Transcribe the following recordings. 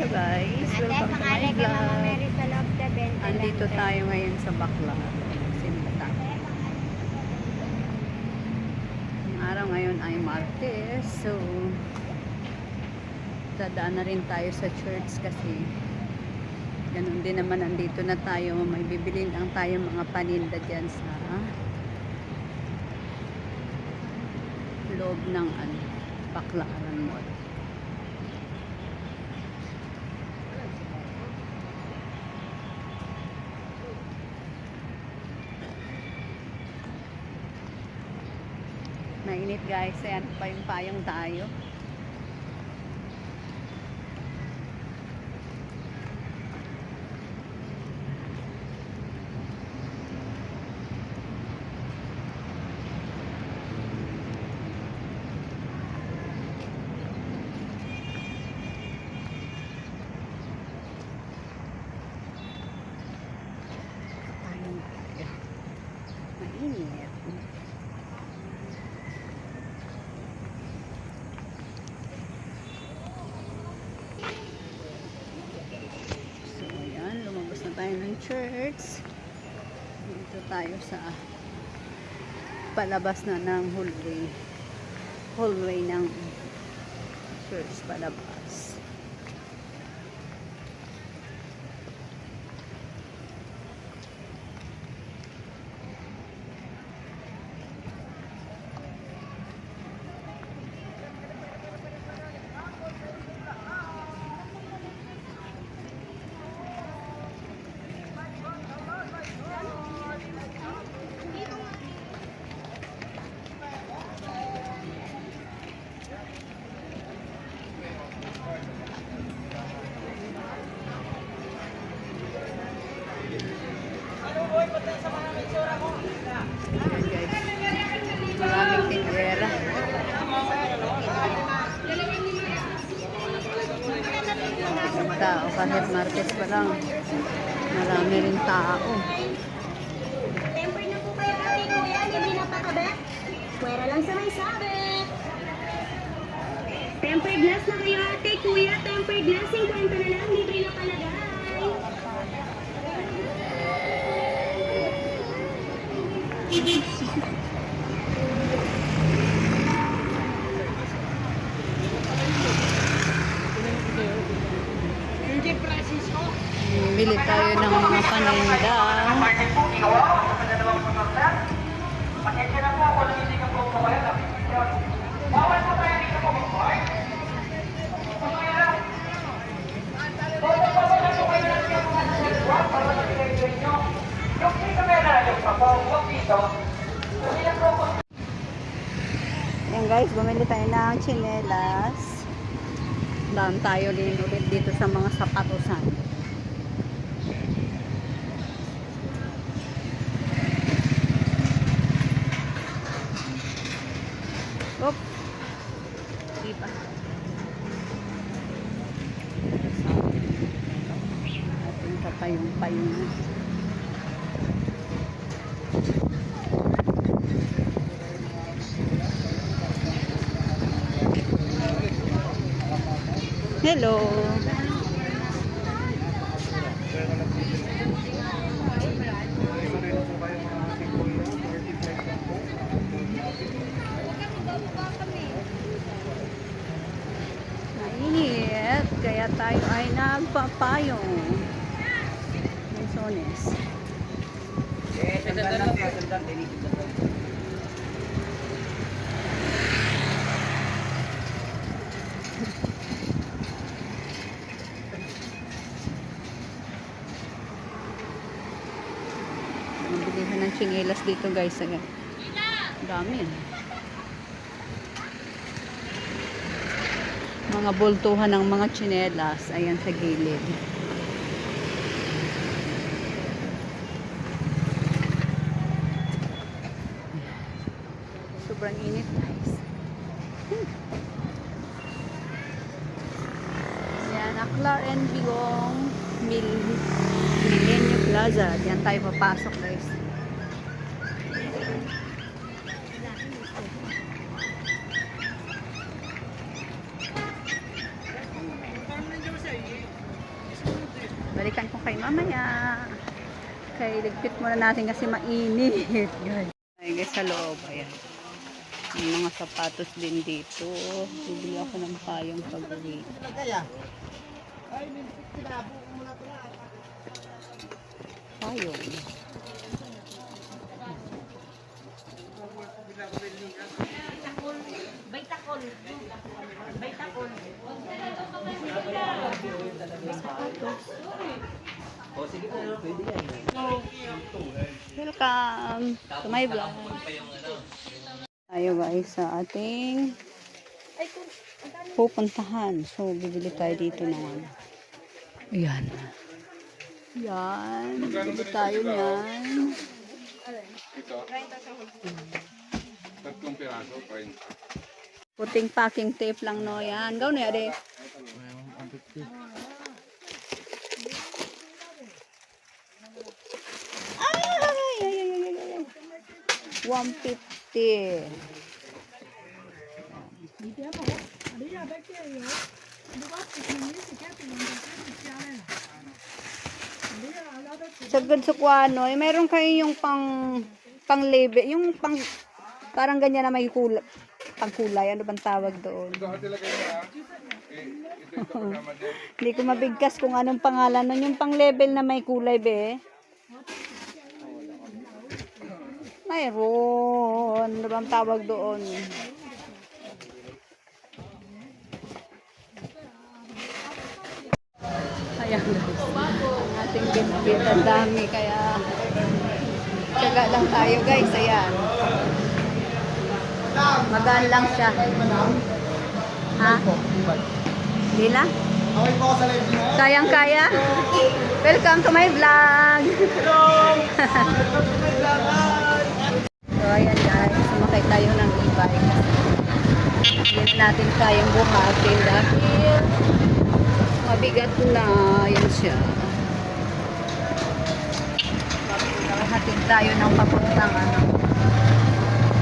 Hello guys, welcome to my vlog. Andito tayo ngayon sa Bakla. Simbata. Ang araw ngayon ay Martes, so dadaan na rin tayo sa church kasi ganun din naman andito na tayo. May bibili lang tayo mga paninda dyan sa loob ng ano, Baklaran Mall. Mainit guys, ayan pa yung payong tayo. Payong tayo. Mainit. So, ayan, lumabas na tayo ng church. Dito tayo sa palabas na ng hallway. Hallway ng church palabas. Ayan guys. Maraming tinrera. Ang tao kahit Martes pa lang. Marami rin tao. Temper na po kayo ate kuya, hindi na pakabet. Pwera lang sa may sabit. Temper glass na kayo ate kuya, temper glass 50 na lang, libre na palagay. Bili tayo ng mga paninda. Yan guys, bumili tayo ng chinelas. Daan tayo din ulit dito sa mga sapatosan. Oop. Di pa. Ating kapayong-payong. Hello. Mainit. Kaya tayo ay nagpapayong. Monsones. Nabilihan chinelas dito guys. Ayan. Dami. Mga bultuhan ng mga chinelas. Ayan sa gilid. Sobrang init guys. Hmm. Yan, Aklar and Bigong Mil Milenio Plaza. Diyan tayo papasok guys. Mamaya. Kay ligpit muna natin kasi mainit. Guys. Ay guys, sa loob. Ayan. May mga sapatos din dito. Bibili ako ng payong pag-uwi. Payong. Welcome to my vlog. Tayo guys sa ating pupuntahan. So, bibili tayo dito ng ano. yan. Yan. Bibili tayo yan. Ito. Tatlong piraso, 30. Puting packing tape lang no yan. Gawin na yan, Ang 150. Sagad sa kuano, eh, meron kayo yung pang pang label, yung pang parang ganyan na may kulay, pang kulay, ano bang tawag doon? Hindi ko mabigkas kung anong pangalan nun. Yung pang level na may kulay, be. Mayroon. Ano bang tawag doon? Ayan guys. Ang ating bitbit. Ang dami. Kaya tsaga lang tayo guys. Ayan. Magaan lang siya. Ha? Hindi na? Kayang-kaya? Welcome to my vlog! so, ayan guys. Sumakay tayo ng e-bike. Hindi na natin kayang buhatin dahil mabigat na. Ayan siya. Hatid tayo ng papuntang ano,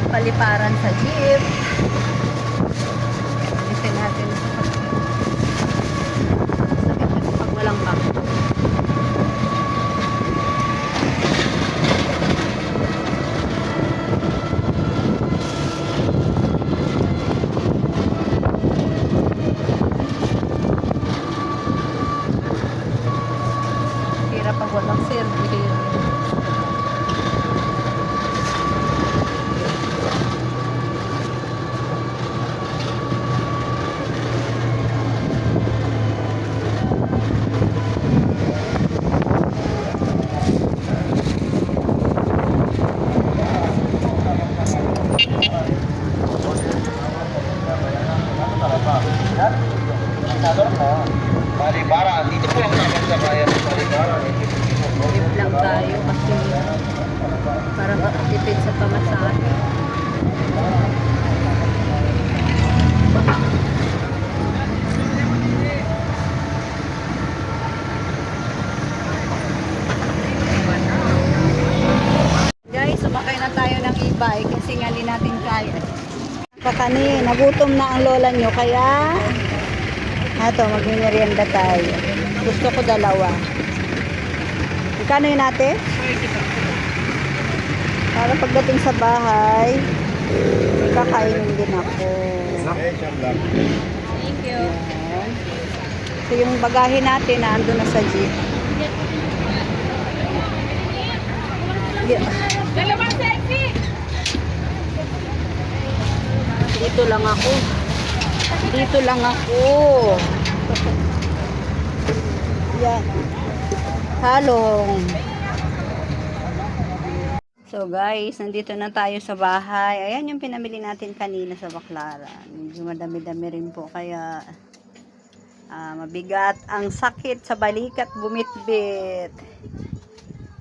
paliparan sa jeep. Balibaran, dito po ang naman sa bayan ng Balibaran. Live lang tayo kasi para makatipid sa pamasahe. Guys, sumakay na tayo e-bike kasi nga di natin kaya. Kakani, nagutom na ang lola nyo kaya Ato, magmimerienda tayo. Gusto ko dalawa. Ikano yun ate? Para pagdating sa bahay, kakainin din ako. Thank you. So yung bagahe natin na ando na sa jeep. Yeah. Dito lang ako. Dito lang ako. Yan. Halong. So guys, nandito na tayo sa bahay. Ayan yung pinamili natin kanina sa Baklaran. Medyo madami-dami rin po kaya ah, mabigat ang sakit sa balikat bumitbit.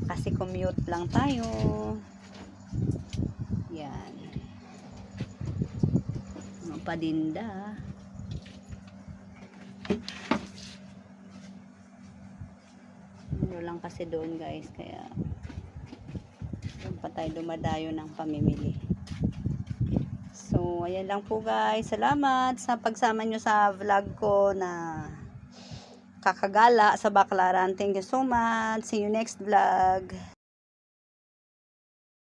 Kasi commute lang tayo. Yan. Mga padinda. Ano lang kasi doon guys, kaya doon pa tayo dumadayo ng pamimili. So, ayan lang po guys. Salamat sa pagsama nyo sa vlog ko na kakagala sa Baclaran. Thank you so much. See you next vlog.